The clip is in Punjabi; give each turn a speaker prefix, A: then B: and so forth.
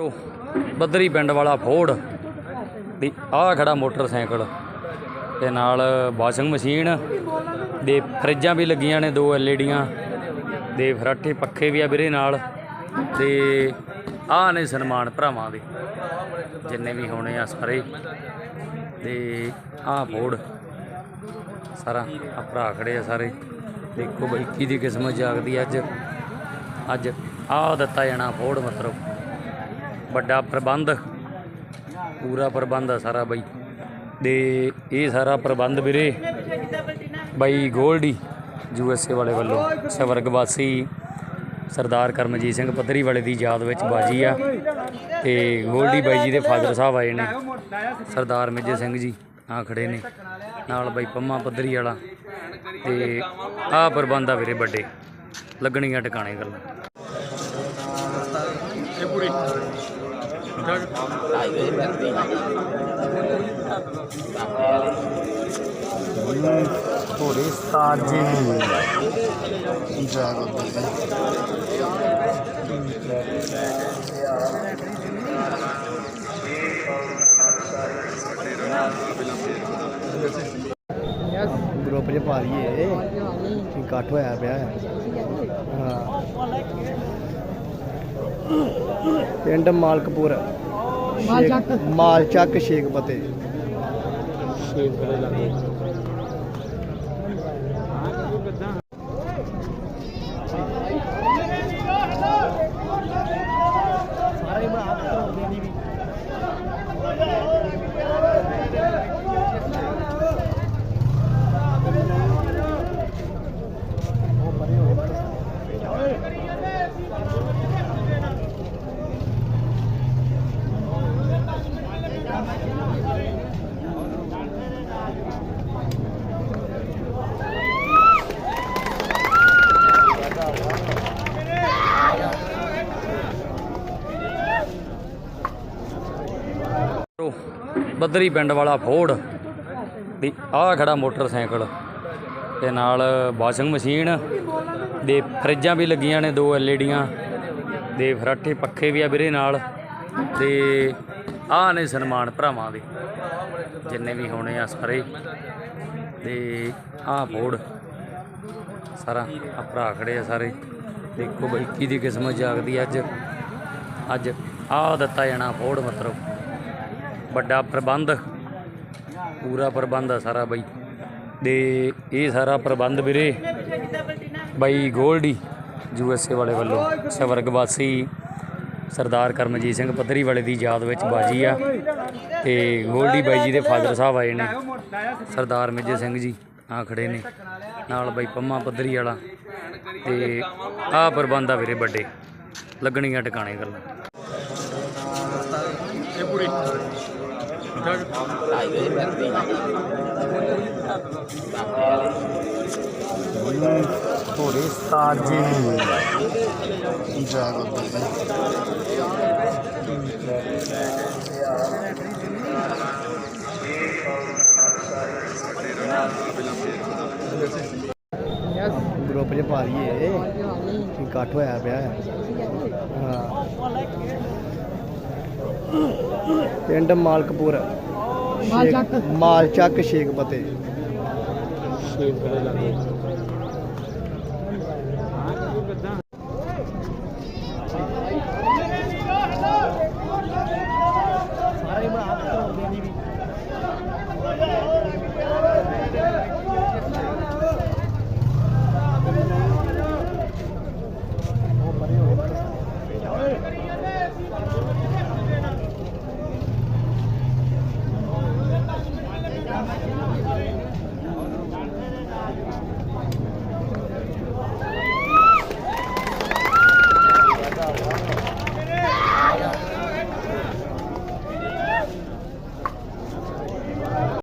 A: ਉਹ ਬੱਦਰੀ ਪਿੰਡ ਵਾਲਾ ਫੋੜ ਦੀ ਆਹ ਖੜਾ ਮੋਟਰਸਾਈਕਲ। ਤੇ ਨਾਲ ਵਾਸ਼ਿੰਗ ਮਸ਼ੀਨ ਦੇ ਫਰਿੱਜਾਂ ਵੀ ਲੱਗੀਆਂ ਨੇ, ਦੋ ਐਲਈਡੀਆਂ ਦੇ ਫਰਾਟੇ ਪੱਖੇ ਵੀ ਆ ਵੀਰੇ ਨਾਲ। ਤੇ ਆਹ ਨੇ ਸਨਮਾਨ ਭਰਾਵਾਂ ਦੇ, ਜਿੰਨੇ ਵੀ ਹੋਣੇ ਆ ਸਾਰੇ। ਤੇ ਆਹ ਫੋੜ, ਸਾਰਾ ਆ ਭਰਾ ਖੜੇ ਆ ਸਾਰੇ। ਦੇਖੋ ਬਈ ਦੀ ਕਿਸਮਤ ਜਾਗਦੀ ਅੱਜ। ਅੱਜ ਆਹ ਦਿੱਤਾ ਜਾਣਾ ਫੋੜ, ਮਤਲਬ। ਵੱਡਾ ਪ੍ਰਬੰਧ। ਪੂਰਾ ਪ੍ਰਬੰਧ ਆ ਸਾਰਾ ਬਾਈ। ਦੇ ਇਹ ਸਾਰਾ ਪ੍ਰਬੰਧ ਵੀਰੇ ਬਾਈ ਗੋਲਡੀ, ਯੂ ਐੱਸ ਏ ਵਾਲੇ ਵੱਲੋਂ। ਸਵਰਗ ਵਾਸੀ ਸਰਦਾਰ ਕਰਮਜੀਤ ਸਿੰਘ ਪੱਧਰੀ ਵਾਲੇ ਦੀ ਯਾਦ ਵਿੱਚ ਬਾਜੀ ਆ। ਤੇ ਗੋਲਡੀ ਬਾਈ ਜੀ ਦੇ ਫਾਦਰ ਸਾਹਿਬ ਆਏ ਨੇ। ਸਰਦਾਰ ਮੇਜਰ ਸਿੰਘ ਜੀ ਆ ਖੜੇ ਨੇ। ਨਾਲ ਬਾਈ ਪੰਮਾ ਪੱਧਰੀ ਵਾਲਾ। ਤੇ ਆਹ ਪ੍ਰਬੰਧ ਆ ਵੀਰੇ ਵੱਡੇ। ਲੱਗਣੀਆਂ ਟਿਕਾਣੇ ਗੱਲਾਂ।
B: ਥੋੜੇ ਉਸਤਾਦ ਜੀ ਜੈ ਬਾਬਾ ਜੀ ਗਰੁੱਪ 'ਚ ਪਾ ਲਈਏ ਕੀ ਇਕੱਠ ਹੋਇਆ ਪਿਆ ਹੈ। ਹਾਂ ਪਿੰਡ ਮਾਲਕਪੁਰ। ਮਾਲਚੱਕ ਮਾਲਚੱਕ ਸ਼ੇਖਪਤੇ
A: ਬੱਦਰੀ ਪਿੰਡ ਵਾਲਾ ਫੋੜ ਦੀ ਆਹ ਖੜਾ ਮੋਟਰਸਾਈਕਲ ਤੇ ਨਾਲ ਵਾਸ਼ਿੰਗ ਮਸ਼ੀਨ ਦੇ ਫਰਿੱਜਾਂ ਵੀ ਲੱਗੀਆਂ ਨੇ ਦੋ ਐਲਈਡੀਆਂ ਦੇ ਫਰਾਟੇ ਪੱਖੇ ਵੀ ਆ ਵੀਰੇ ਨਾਲ ਤੇ ਆਹ ਨੇ ਸਨਮਾਨ ਭਰਾਵਾਂ ਦੇ ਜਿੰਨੇ ਵੀ ਹੋਣੇ ਆ ਸਾਰੇ ਤੇ ਆਹ ਫੋੜ ਸਾਰਾ ਆ ਭਰਾ ਖੜੇ ਆ ਸਾਰੇ। ਦੇਖੋ ਬਈ ਕਿਹਦੀ ਕਿਸਮਤ ਜਾਗਦੀ ਅੱਜ। ਅੱਜ ਆਹ ਦਿੱਤਾ ਜਾਣਾ ਫੋੜ ਮਤਲਬ। ਵੱਡਾ ਪ੍ਰਬੰਧ। ਪੂਰਾ ਪ੍ਰਬੰਧ ਆ ਸਾਰਾ ਬਾਈ। ਦੇ ਇਹ ਸਾਰਾ ਪ੍ਰਬੰਧ ਵੀਰੇ ਬਾਈ ਗੋਲਡੀ, ਯੂ ਐੱਸ ਏ ਵਾਲੇ ਵੱਲੋਂ। ਸਵਰਗ ਵਾਸੀ ਸਰਦਾਰ ਕਰਮਜੀਤ ਸਿੰਘ ਪੱਧਰੀ ਵਾਲੇ ਦੀ ਯਾਦ ਵਿੱਚ ਬਾਜੀ ਆ। ਤੇ ਗੋਲਡੀ ਬਾਈ ਜੀ ਦੇ ਫਾਦਰ ਸਾਹਿਬ ਆਏ ਨੇ। ਸਰਦਾਰ ਮੇਜਰ ਸਿੰਘ ਜੀ ਆ ਖੜੇ ਨੇ। ਨਾਲ ਬਾਈ ਪੰਮਾ ਪੱਧਰੀ ਵਾਲਾ। ਤੇ ਆਹ ਪ੍ਰਬੰਧ ਆ ਵੀਰੇ ਵੱਡੇ। ਲੱਗਣੀਆਂ ਟਿਕਾਣੇ ਗੱਲਾਂ।
B: ਥੋੜੇ ਉਸਤਾਦ ਜੀ ਜੈ ਬਾਬਾ ਜੀ ਗਰੁੱਪ 'ਚ ਪਾ ਲਈਏ ਇਕੱਠ ਹੋਇਆ ਪਿਆ ਹੈ। ਪਿੰਡ ਮਾਲਕਪੁਰ। ਮਾਲਚੱਕ। ਮਾਲਚੱਕ ਸ਼ੇਖਪਤੇ thank